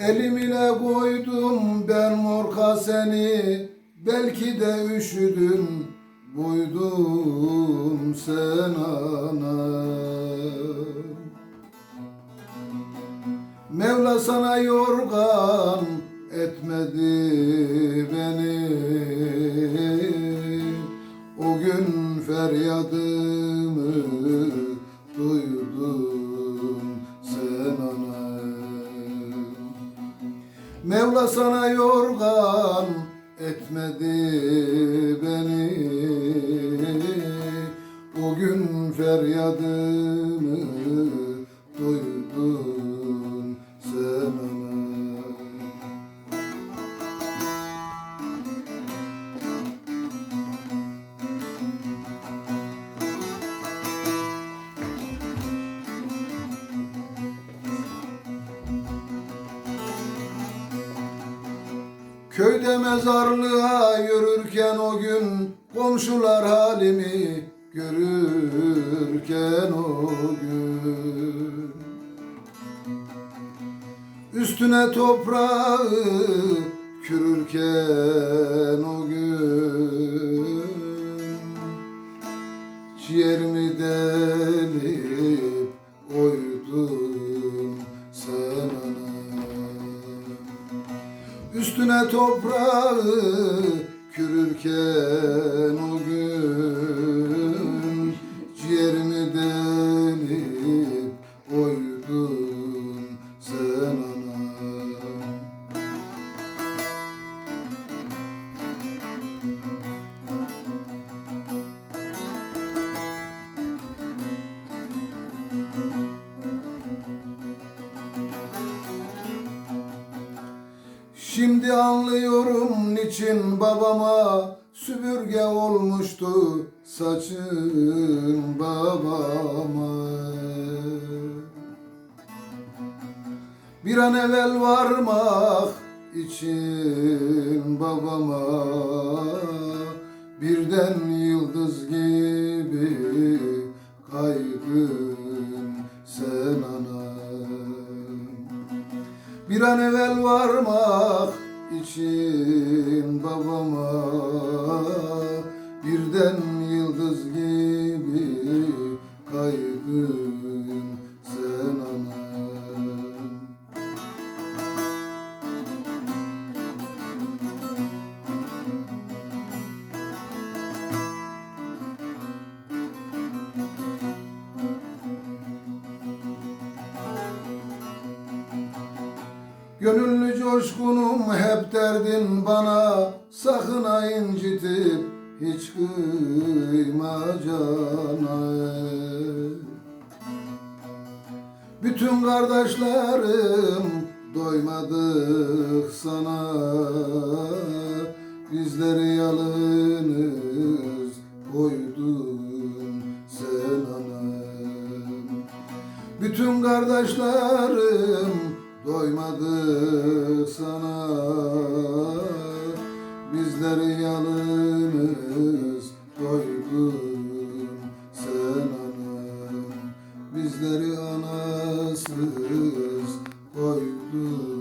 Elimine koydum ben morka seni Belki de üşüdün buydum sen ana. Mevla sana yorgan etmedi beni. O gün feryadımı Mevla sana yorgan etmedi beni. O gün feryadımı Köyde mezarlığa yürürken o gün Komşular halimi görürken o gün. Üstüne toprağı kürürken o gün. Ciğerimi delip oydum Üstüne toprağı kürürken o gün Şimdi anlıyorum niçin babama süpürge olmuştu saçın babama. Bir an evvel varmak için babama birden yıldız gibi kaydın Bir an evvel varmak için babama. Birden yıldız gibi kaydın Gönüllü coşkunum hep derdin bana. Sakın ha incitip hiç kıyma cana. Bütün kardeşlerim doymadık sana. Bizleri yalnız koydun sen anam. Bütün kardeşlerim doymadık sana. Bizler yalnız doydun sen anam. Bizleri anasız koydun